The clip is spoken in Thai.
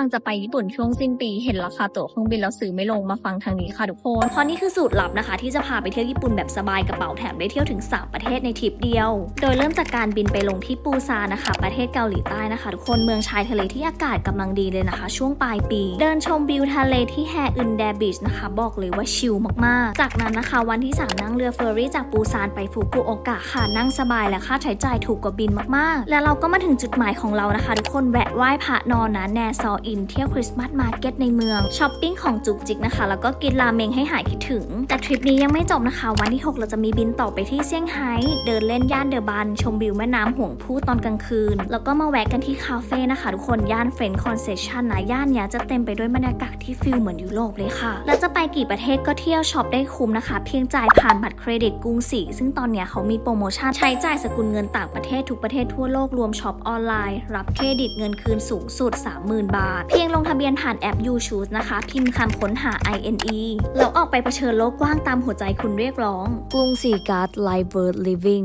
ลังจะไปญี่ปุ่นช่วงสิ้นปี เห็นราคาตั๋วเครื่องบินแล้วซื้อไม่ลงมาฟังทางนี้ค่ะทุกคนเพราะนี่คือสูตรลับนะคะ ที่จะพาไปเที่ยวญี่ปุ่นแบบสบายกระเป๋าแถมได้เที่ยวถึง 3 ประเทศในทริปเดียว โดยเริ่มจากการบินไปลงที่ปูซานนะคะ ประเทศเกาหลีใต้นะคะ ทุกคนเมืองชายทะเลที่อากาศกำลังดีเลยนะคะ ช่วงปลายปี เดินชมวิวทะเลที่แฮอึนแดบีชนะคะ บอกเลยว่าชิลมากๆ จากนั้นนะคะ วันที่ 3 นั่งเรือเฟอร์รี่จากปูซานไปฟุกุโอกะค่ะนั่งสบายและค่าใช้จ่ายถูกกว่าบินมากๆ และเราก็มาถึงจุดหมายของเรานะคะ ทุกคนแวะไหว้พระนอนนะแนซออินเที่ยวคริสต์มาสมาร์เก็ตในเมืองช้อปปิ้งของจุกจิกนะคะ แล้วก็กินราเมงให้หายคิดถึง แต่ทริปนี้ยังไม่จบนะคะ วันที่ 6 เราจะมีบินต่อไปที่เซี่ยงไฮ้เดินเล่นย่านเดอะบัน ชมวิวแม่น้ำห่วงพู่ตอนกลางคืน แล้วก็มาแวะกันที่คาเฟ่นะคะ ทุกคนย่านเฟรนด์คอนเซชันนะย่านเนี้ยจะเต็มไปด้วยบรรยากาศที่ฟิลเหมือนยุโรปเลยค่ะ แล้วจะไปกี่ประเทศก็เที่ยวช็อปได้คุ้มนะคะ เพียงจ่ายผ่านบัตรเครดิตกรุงศรีซึ่งตอนเนี้ยเขามีโปรโมชั่นใช้จ่ายสกุลเงินต่างประเทศทุกประเทศทั่วโลกรวมช็อปออนไลน์รับเครดิตเงินคืนสูงสุด 30,000 บาทเพียงลงทะเบียนผ่านแอป You Choose นะคะ พิมพ์คำค้นหา INE แล้วออกไปเผชิญโลกกว้างตามหัวใจคุณเรียกร้อง กรุงศรีการ์ดไลฟ์เวิร์ดลิฟวิ่ง